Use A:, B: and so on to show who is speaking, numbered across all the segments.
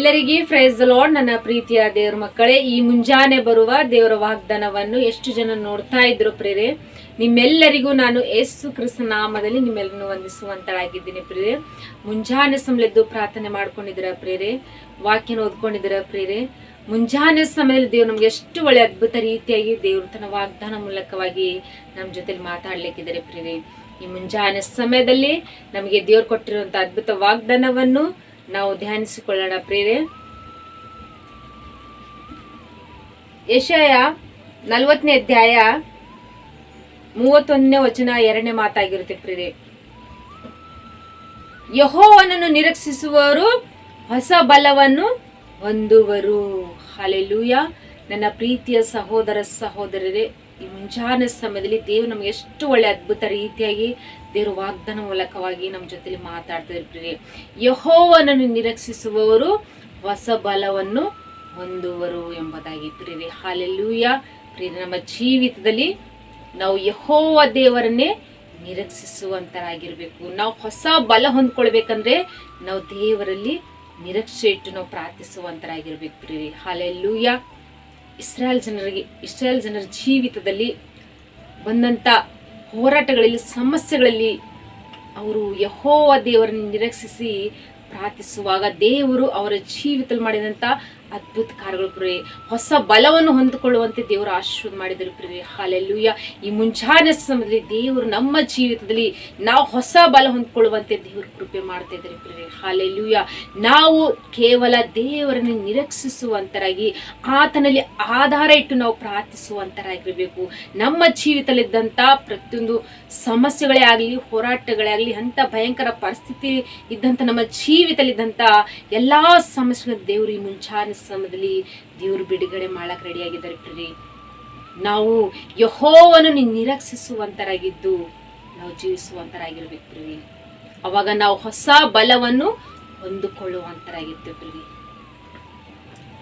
A: ಎಲ್ಲರಿಗೆ fries lord ನನ್ನ ಪ್ರೀತಿಯ ದೇವ್ರ ಮಕ್ಕಳೇ, ಈ ಮುಂಜಾನೆ ಬರುವ ದೇವರ ವಾಗ್ದಾನವನ್ನು ಎಷ್ಟು ಜನ ನೋಡ್ತಾ ಇದ್ರು ಪ್ರೇರೆ ನಿಮ್ಮೆಲ್ಲರಿಗೂ ನಾನು ಯೇಸು ಕ್ರಿಸ್ತ ನಾಮದಲ್ಲಿ ನಿಮ್ಮೆಲ್ಲರನ್ನು ವಂದಿಸುವಂತಳಾಗಿದ್ದೀನಿ ಪ್ರೇರೆ ಮುಂಜಾನೆ ಸಮಯದ್ದು ಪ್ರಾರ್ಥನೆ ಮಾಡ್ಕೊಂಡಿದ್ರ ಪ್ರೇರೆ ವಾಕ್ಯನ ಓದ್ಕೊಂಡಿದ್ರ ಪ್ರೇರೆ ಮುಂಜಾನೆ ಸಮಯದಲ್ಲಿ ದೇವ್ರು ನಮ್ಗೆ ಎಷ್ಟು ಒಳ್ಳೆ ಅದ್ಭುತ ರೀತಿಯಾಗಿ ದೇವ್ರ ತನ್ನ ವಾಗ್ದಾನ ಮೂಲಕವಾಗಿ ನಮ್ಮ ಜೊತೆಲಿ ಮಾತಾಡ್ಲಿಕ್ಕಿದ್ದಾರೆ ಪ್ರೇರೆ ಈ ಮುಂಜಾನೆ ಸಮಯದಲ್ಲಿ ನಮಗೆ ದೇವ್ರು ಕೊಟ್ಟಿರುವಂಥ ಅದ್ಭುತ ವಾಗ್ದಾನವನ್ನು ನಾವು ಧ್ಯಾನಿಸಿಕೊಳ್ಳೋಣ ಪ್ರೇರೆ ಯಶಯ ನಲವತ್ತನೇ ಅಧ್ಯಾಯ ಮೂವತ್ತೊಂದನೇ ವಚನ ಎರಡನೇ ಮಾತಾಗಿರುತ್ತೆ ಪ್ರೇರೆ ಯಹೋವನನ್ನು ನಿರೀಕ್ಷಿಸುವವರು ಹೊಸ ಬಲವನ್ನು ಹೊಂದುವರು. ಹಾಲೆಲೂಯ ನನ್ನ ಪ್ರೀತಿಯ ಸಹೋದರ ಸಹೋದರರೇ ಈ ಮುಂಜಾನೆ ಸಮಯದಲ್ಲಿ ದೇವ್ರು ನಮ್ಗೆ ಎಷ್ಟು ಒಳ್ಳೆ ಅದ್ಭುತ ರೀತಿಯಾಗಿ ದೇವರು ವಾಗ್ದಾನ ಮೂಲಕವಾಗಿ ನಮ್ಮ ಜೊತೆಲಿ ಮಾತಾಡ್ತಾ ಇರ್ತೀವಿ ಯಹೋವನನ್ನು ನಿರೀಕ್ಷಿಸುವವರು ಹೊಸ ಬಲವನ್ನು ಹೊಂದುವರು ಎಂಬುದಾಗಿ ಪ್ರೀರಿ ಹಾಲೆಲ್ಲೂಯ ಪ್ರೀರಿ ನಮ್ಮ ಜೀವಿತದಲ್ಲಿ ನಾವು ಯಹೋವ ದೇವರನ್ನೇ ನಿರೀಕ್ಷಿಸುವಂತರಾಗಿರ್ಬೇಕು. ನಾವು ಹೊಸ ಬಲ ಹೊಂದ್ಕೊಳ್ಬೇಕಂದ್ರೆ ನಾವು ದೇವರಲ್ಲಿ ನಿರೀಕ್ಷೆ ಇಟ್ಟು ನಾವು ಪ್ರಾರ್ಥಿಸುವಂತರಾಗಿರ್ಬೇಕು. ಪ್ರೀರಿ ಹಾಲೆಲ್ಲೂಯ ಇಸ್ರಾಯೇಲ್ ಜನರಿಗೆ, ಇಸ್ರಾಯೇಲ್ ಜನರ ಜೀವಿತದಲ್ಲಿ ಬಂದಂಥ ಹೋರಾಟಗಳಲ್ಲಿ, ಸಮಸ್ಯೆಗಳಲ್ಲಿ ಅವರು ಯಹೋವ ದೇವರನ್ನು ನಿರೀಕ್ಷಿಸಿ ಪ್ರಾರ್ಥಿಸುವಾಗ ದೇವರು ಅವರ ಜೀವಿತದಲ್ಲಿ ಮಾಡಿದಂಥ ಅದ್ಭುತ ಕಾರ್ಯಗಳು ಪ್ರಿಯ ಹೊಸ ಬಲವನ್ನು ಹೊಂದಿಕೊಳ್ಳುವಂತೆ ದೇವರು ಆಶೀರ್ವಾದ ಮಾಡಿದರು ಪ್ರಿಯ ಹಾಲೆಲ್ಲೂಯ. ಈ ಮುಂಜಾನೆ ಸಮಯದಲ್ಲಿ ದೇವರು ನಮ್ಮ ಜೀವಿತದಲ್ಲಿ ನಾವು ಹೊಸ ಬಲ ಹೊಂದ್ಕೊಳ್ಳುವಂತೆ ದೇವರು ಕೃಪೆ ಮಾಡ್ತಾ ಇದ್ದಾರೆ ಪ್ರಿಯ ಹಾಲೆಲ್ಲೂಯ. ನಾವು ಕೇವಲ ದೇವರನ್ನು ನಿರೀಕ್ಷಿಸುವಂತರಾಗಿ, ಆತನಲ್ಲಿ ಆಧಾರ ಇಟ್ಟು ನಾವು ಪ್ರಾರ್ಥಿಸುವಂತರಾಗಿರಬೇಕು. ನಮ್ಮ ಜೀವಿತದಲ್ಲಿದ್ದಂಥ ಪ್ರತಿಯೊಂದು ಸಮಸ್ಯೆಗಳೇ ಆಗಲಿ, ಹೋರಾಟಗಳೇ ಆಗಲಿ, ಅಂಥ ಭಯಂಕರ ಪರಿಸ್ಥಿತಿ ಇದ್ದಂಥ ನಮ್ಮ ಜೀವಿತದಲ್ಲಿದ್ದಂಥ ಎಲ್ಲ ಸಮಸ್ಯೆಗಳ ದೇವರು ಈ ಮುಂಚಾನೆ ಸಮಯದಲ್ಲಿ ದೇವ್ರು ಬಿಡುಗಡೆ ರೆಡಿ ರೆಡಿಯಾಗಿದ್ದಾರೆ ಫ್ರೀ ನಾವು ಯಹೋವನ್ನು ನಿರೀಕ್ಷಿಸುವಂತರಾಗಿದ್ದು ನಾವು ಜೀವಿಸುವಂತರಾಗಿರ್ಬೇಕು ಪ್ರೀ ಅವಾಗ ನಾವು ಹೊಸ ಬಲವನ್ನು ಹೊಂದಿಕೊಳ್ಳುವಂತರಾಗಿರ್ತೇವೆ ಪ್ರೀ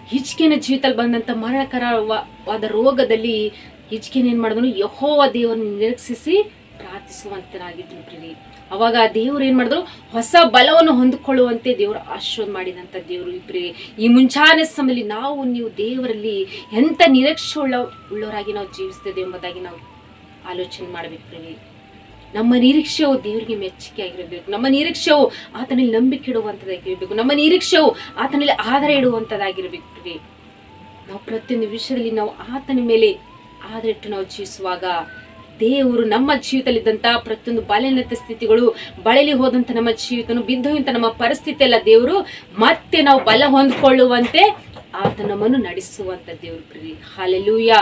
A: ಹಿಚ್ಕಿನ ಜೀವಿತದಲ್ಲಿ ಬಂದಂಥ ಮರಣಕರವಾದ ರೋಗದಲ್ಲಿ ಹಿಚ್ಕಿನ ಏನು ಮಾಡಿದ್ರು ಯಹೋವ ದೇವರನ್ನು ನಿರೀಕ್ಷಿಸಿ ಪ್ರಾರ್ಥಿಸುವಂತರಾಗಿದ್ರು ಪ್ರೀ ಅವಾಗ ದೇವ್ರು ಏನ್ ಮಾಡಿದ್ರು? ಹೊಸ ಬಲವನ್ನು ಹೊಂದಿಕೊಳ್ಳುವಂತೆ ದೇವರು ಆಶೀರ್ವಾದ ಮಾಡಿದಂಥ ದೇವರು ಇಬ್ಬರೇ ಈ ಮುಂಚಾನೆ ಸಮಯದಲ್ಲಿ ನಾವು, ನೀವು ದೇವರಲ್ಲಿ ಎಂತ ನಿರೀಕ್ಷೆ ಉಳ್ಳ ಉಳ್ಳವರಾಗಿ ನಾವು ಜೀವಿಸ್ತೇವೆ ಎಂಬುದಾಗಿ ನಾವು ಆಲೋಚನೆ ಮಾಡ್ಬೇಕು ನಮ್ಮ ನಿರೀಕ್ಷೆಯು ದೇವರಿಗೆ ಮೆಚ್ಚುಗೆ ಆಗಿರಬೇಕು. ನಮ್ಮ ನಿರೀಕ್ಷೆಯು ಆತನಲ್ಲಿ ನಂಬಿಕೆ ಇಡುವಂಥದ್ದಾಗಿರಬೇಕು ನಮ್ಮ ನಿರೀಕ್ಷೆಯು ಆತನಲ್ಲಿ ಆಧಾರ ಇಡುವಂಥದ್ದಾಗಿರ್ಬೇಕು ನಾವು ಪ್ರತಿಯೊಂದು ವಿಷಯದಲ್ಲಿ ನಾವು ಆತನ ಮೇಲೆ ಆಧಾರ ಇಟ್ಟು ನಾವು ಜೀವಿಸುವಾಗ ದೇವರು ನಮ್ಮ ಜೀವಿತದಲ್ಲಿದ್ದಂಥ ಪ್ರತಿಯೊಂದು ಬಲಹೀನತೆ ಸ್ಥಿತಿಗಳು, ಬಳಲಿ ಹೋದಂಥ ನಮ್ಮ ಜೀವಿತನು ಬಿದ್ದೋಗಿಂತ ನಮ್ಮ ಪರಿಸ್ಥಿತಿ ಎಲ್ಲ ದೇವರು. ಮತ್ತೆ ನಾವು ಬಲ ಹೊಂದ್ಕೊಳ್ಳುವಂತೆ ಆತ ನಮ್ಮನ್ನು ನಡೆಸುವಂತ ದೇವರು ಪ್ರೀ ಹಾಲೆಲೂಯ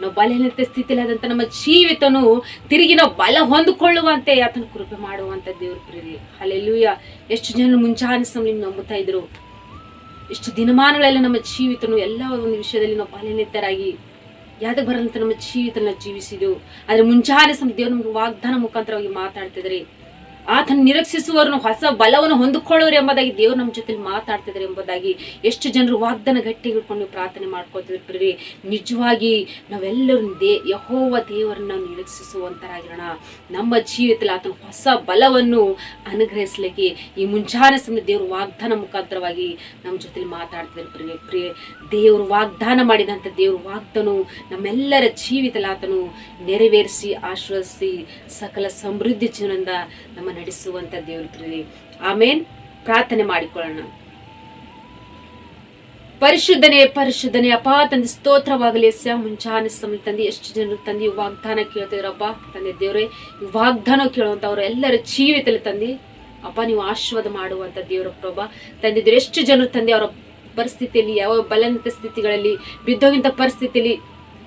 A: ನಾವು ಬಲಹೀನತೆ ಸ್ಥಿತಿಲಾದಂಥ ನಮ್ಮ ಜೀವಿತನು ತಿರುಗಿ ನಾವು ಬಲ ಹೊಂದಿಕೊಳ್ಳುವಂತೆ ಆತನ ಕೃಪೆ ಮಾಡುವಂತ ದೇವ್ರ ಪ್ರೀತಿ ಹಾಲೆಲೂಯ ಎಷ್ಟು ಜನ ಮುಂಜಾನೆ ಸಮಯ ನಂಬುತ್ತಾ ಇದ್ರು? ಎಷ್ಟು ದಿನಮಾನಗಳೆಲ್ಲ ನಮ್ಮ ಜೀವಿತನು ಎಲ್ಲ ಒಂದು ವಿಷಯದಲ್ಲಿ ನಾವು ಬಲಹೀನತರಾಗಿ ಯಾವ್ದಕ್ಕೆ ಬರಂತ ನಮ್ಮ ಜೀವಿತನ ಜೀವಿಸಿದೆವು ಆದರೆ ಮುಂಚಾನೆ ಸಮ ದೇವ್ರ ನಮ್ಗೆ ವಾಗ್ದಾನ ಮುಖಾಂತರವಾಗಿ ಮಾತಾಡ್ತಿದ್ರಿ. ಆತನ ನಿರೀಕ್ಷಿಸುವವರನ್ನು, ಹೊಸ ಬಲವನ್ನು ಹೊಂದಿಕೊಳ್ಳೋರು ಎಂಬುದಾಗಿ ದೇವ್ರು ನಮ್ಮ ಜೊತೆಲಿ ಮಾತಾಡ್ತಿದ್ದಾರೆ ಎಂಬುದಾಗಿ ಎಷ್ಟು ಜನರು ವಾಗ್ದಾನ ಗಟ್ಟಿ ಹಿಡ್ಕೊಂಡು ಪ್ರಾರ್ಥನೆ ಮಾಡ್ಕೋತಿದ್ರು ಪ್ರೀ ನಿಜವಾಗಿ ನಾವೆಲ್ಲರೂ ದೇ, ಯಹೋವ ದೇವರನ್ನ ನಿರೀಕ್ಷಿಸುವಂತರಾಗಿರೋಣ. ನಮ್ಮ ಜೀವಿತದಲ್ಲಿ ಆತನ ಹೊಸ ಬಲವನ್ನು ಅನುಗ್ರಹಿಸ್ಲಿಕ್ಕೆ ಈ ಮುಂಜಾನೆ ಸಮಯ ದೇವರು ವಾಗ್ದಾನ ಮುಖಾಂತರವಾಗಿ ನಮ್ಮ ಜೊತೆಲಿ ಮಾತಾಡ್ತಿದ್ರು ಪ್ರಿಯ ಪ್ರಿಯ, ದೇವರು ವಾಗ್ದಾನ ಮಾಡಿದಂಥ ದೇವರು ವಾಗ್ದಾನವು ನಮ್ಮೆಲ್ಲರ ಜೀವಿತಲಾತನು ನೆರವೇರಿಸಿ ಆಶ್ವಾಸಿ ಸಕಲ ಸಮೃದ್ಧಿ ಜೀವನದಿಂದ ನಮ್ಮ ನಡೆಸುವಂತ ದೇವರು ಪ್ರಿಯ ಆಮೇನ್. ಪ್ರಾರ್ಥನೆ ಮಾಡಿಕೊಳ್ಳೋಣ. ಪರಿಶುದ್ಧನೇ ಪರಿಶುದ್ಧನೇ, ಅಪ್ಪ ತಂದೆ, ಸ್ತೋತ್ರವಾಗಲಿ. ಸ ಮುಂಚಾನೆ ಸಮಯ ತಂದೆ, ಎಷ್ಟು ಜನರು ತಂದೆ ವಾಗ್ದಾನ ಕೇಳ್ತಿದ್ರಪ್ಪ ತಂದೆ ದೇವ್ರೆ ವಾಗ್ದಾನ ಕೇಳುವಂಥವ್ರು ಎಲ್ಲರ ಜೀವಿತದಲ್ಲಿ ತಂದೆ ಅಪ್ಪ ನೀವು ಆಶೀರ್ವಾದ ಮಾಡುವಂಥ ದೇವರ ಪ್ರಭ. ತಂದೆ ಎಷ್ಟು ಜನರು ತಂದೆ ಅವರ ಪರಿಸ್ಥಿತಿಯಲ್ಲಿ, ಯಾವ ಬಲಂತ ಸ್ಥಿತಿಗಳಲ್ಲಿ ಬಿದ್ದೋಗಿಂತ ಪರಿಸ್ಥಿತಿಯಲ್ಲಿ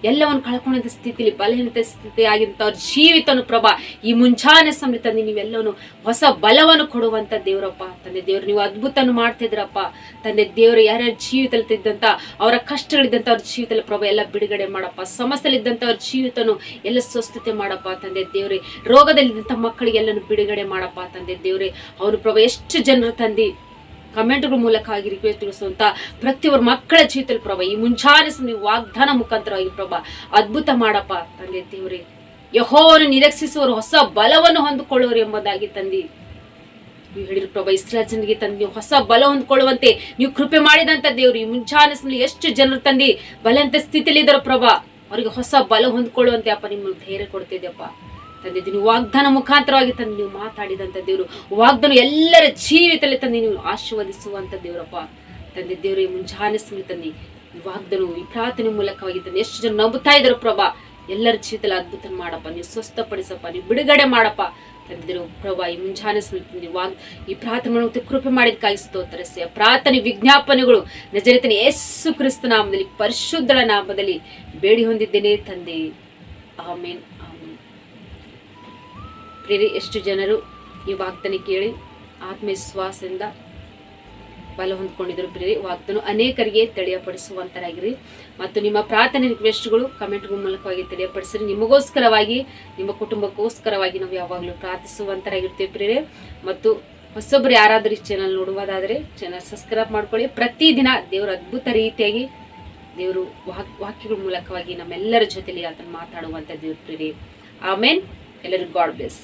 A: ಎಲ್ಲವನ್ನು ಕಳ್ಕೊಂಡಿದ್ದ ಸ್ಥಿತಿಲಿ, ಬಲಹೀನತೆ ಸ್ಥಿತಿ ಆಗಿದ್ದಂಥ ಅವ್ರ ಜೀವಿತನು ಪ್ರಭಾ. ಈ ಮುಂಚಾನೆ ಸಮಯ ತಂದೆ ನೀವೆಲ್ಲವನ್ನು ಹೊಸ ಬಲವನ್ನು ಕೊಡುವಂಥ ದೇವರಪ್ಪ. ತಂದೆ ದೇವ್ರು, ನೀವು ಅದ್ಭುತನು ಮಾಡ್ತಿದ್ರಪ್ಪ ತಂದೆ ದೇವರು, ಯಾರ್ಯಾರ ಜೀವಿತದಲ್ಲಿ ತಿದ್ದಂಥ ಅವರ ಕಷ್ಟಗಳಿದ್ದಂಥ ಅವ್ರ ಜೀವಿತದಲ್ಲಿ ಪ್ರಭಾ, ಎಲ್ಲ ಬಿಡುಗಡೆ ಮಾಡಪ್ಪ. ಸಮಸ್ಯೆಲಿದ್ದಂಥ ಅವ್ರ ಜೀವಿತನು ಎಲ್ಲ ಸ್ವಸ್ಥತೆ ಮಾಡಪ್ಪ. ತಂದೆ ದೇವ್ರಿ ರೋಗದಲ್ಲಿದ್ದಂಥ ಮಕ್ಕಳಿಗೆಲ್ಲನೂ ಬಿಡುಗಡೆ ಮಾಡಪ್ಪ. ತಂದೆ ದೇವ್ರಿ ಅವರು ಪ್ರಭಾ, ಎಷ್ಟು ಜನರು ತಂದೆ ಕಮೆಂಟ್ಗಳ ಮೂಲಕ ಆಗಿ ರಿಕ್ವೆಸ್ಟ್ ತಿಳಿಸುವಂತ ಪ್ರತಿಯೊಬ್ಬರ ಮಕ್ಕಳ ಜೀವಿತದಲ್ಲಿ ಪ್ರಭಾ, ಈ ಮುಂಚಾನೆ ನೀವು ವಾಗ್ದಾನ ಮುಖಾಂತರವಾಗಿ ಪ್ರಭಾ, ಅದ್ಭುತ ಮಾಡಪ್ಪ ತಂದೆ ದೇವ್ರೆ. ಯಹೋವನ್ನು ನಿರೀಕ್ಷಿಸುವವರು ಹೊಸ ಬಲವನ್ನು ಹೊಂದಿಕೊಳ್ಳುವರು ಎಂಬುದಾಗಿ ತಂದಿ. ನೀವು ಹೇಳಿದ್ರು ಪ್ರಭಾ ಇಸ್ರಾ ಜನರಿಗೆ ತಂದು, ನೀವು ಹೊಸ ಬಲ ಹೊಂದ್ಕೊಳ್ಳುವಂತೆ ನೀವು ಕೃಪೆ ಮಾಡಿದಂತ ದೇವ್ರು, ಈ ಮುಂಚಾನೆ ಸಮಯ ಎಷ್ಟು ಜನರು ತಂದು ಬಲಂತ ಸ್ಥಿತಿಯಲ್ಲಿ ಪ್ರಭಾ, ಅವರಿಗೆ ಹೊಸ ಬಲ ಹೊಂದ್ಕೊಳ್ಳುವಂತೆ ಅಪ್ಪ ನಿಮ್ಮ ಧೈರ್ಯ ಕೊಡ್ತಿದ್ದೆಪ್ಪ ತಂದೆ ನೀವು ವಾಗ್ದಾನ ಮುಖಾಂತರವಾಗಿ ತಂದು ನೀವು ಮಾತಾಡಿದಂಥ ದೇವರು. ವಾಗ್ದಾನ ಎಲ್ಲರ ಜೀವಿತದಲ್ಲಿ ತಂದು ನೀವು ಆಶೀರ್ವದಿಸುವಂಥ ದೇವರಪ್ಪ. ತಂದೆ ದೇವರು, ಈ ಮುಂಜಾನೆ ತಂದು. ವಾಗ್ದಾನವು, ಈ ಪ್ರಾರ್ಥನೆ ಮೂಲಕವಾಗಿ ತಂದು. ಎಷ್ಟು ಜನ ನಂಬುತ್ತಾ ಇದ್ರು ಪ್ರಭಾ? ಎಲ್ಲರ ಜೀವಿತದಲ್ಲಿ ಅದ್ಭುತ ಮಾಡಪ್ಪ. ನೀವು ಸ್ವಸ್ಥಪಡಿಸಪ್ಪ. ನೀವು ಬಿಡುಗಡೆ ಮಾಡಪ್ಪ. ತಂದಿರು ಪ್ರಭಾ, ಈ ಮುಂಜಾನೆ ನೀವು ವಾಗ್, ಈ ಪ್ರಾರ್ಥನೆ ಕೃಪೆ ಮಾಡಿದಕ್ಕಾಗಿ ಸ್ತೋತ್ರಸ್ಯ ಪ್ರಾರ್ಥನೆ, ವಿಜ್ಞಾಪನೆಗಳು ನಜರಿತನ ಯೇಸು ಕ್ರಿಸ್ತ ನಾಮದಲ್ಲಿ, ಪರಿಶುದ್ಧಳ ನಾಮದಲ್ಲಿ ಬೇಡಿ ಹೊಂದಿದ್ದೇನೆ ತಂದೆ. ಆಮೇನ್. ಆಮೇನ್ ಎಷ್ಟು ಜನರು ಈ ವಾಗ್ದನ ಕೇಳಿ ಆತ್ಮವಿಶ್ವಾಸದಿಂದ ಬಲ ಹೊಂದ್ಕೊಂಡಿದ್ರು ಪ್ರೇರಿ ವಾಗ್ದನು ಅನೇಕರಿಗೆ ತಿಳಿಯಪಡಿಸುವಂತರಾಗಿರಿ. ಮತ್ತು ನಿಮ್ಮ ಪ್ರಾರ್ಥನೆ ರಿಕ್ವೆಸ್ಟ್ಗಳು ಕಮೆಂಟ್ಗಳ ಮೂಲಕವಾಗಿ ತಿಳಿಯಪಡಿಸಿರಿ. ನಿಮಗೋಸ್ಕರವಾಗಿ, ನಿಮ್ಮ ಕುಟುಂಬಕ್ಕೋಸ್ಕರವಾಗಿ ನಾವು ಯಾವಾಗಲೂ ಪ್ರಾರ್ಥಿಸುವಂತರಾಗಿರ್ತೀವಿ ಪ್ರೇರೆ ಮತ್ತು ಹೊಸೊಬ್ರು ಯಾರಾದರೂ ಈ ಚಾನಲ್ ನೋಡುವುದಾದರೆ ಚಾನಲ್ ಸಬ್ಸ್ಕ್ರೈಬ್ ಮಾಡ್ಕೊಳ್ಳಿ. ಪ್ರತಿದಿನ ದೇವರ ಅದ್ಭುತ ರೀತಿಯಾಗಿ ದೇವರು ವಾಕ್, ವಾಕ್ಯಗಳ ಮೂಲಕವಾಗಿ ನಮ್ಮೆಲ್ಲರ ಜೊತೆಲಿ ಅದನ್ನು ಮಾತಾಡುವಂಥ ದೇವ್ರಿ ಪ್ರೇರಿ ಆಮೇನ್ ಎಲ್ಲರಿಗೂ ಗಾಡ್ ಬ್ಲೆಸ್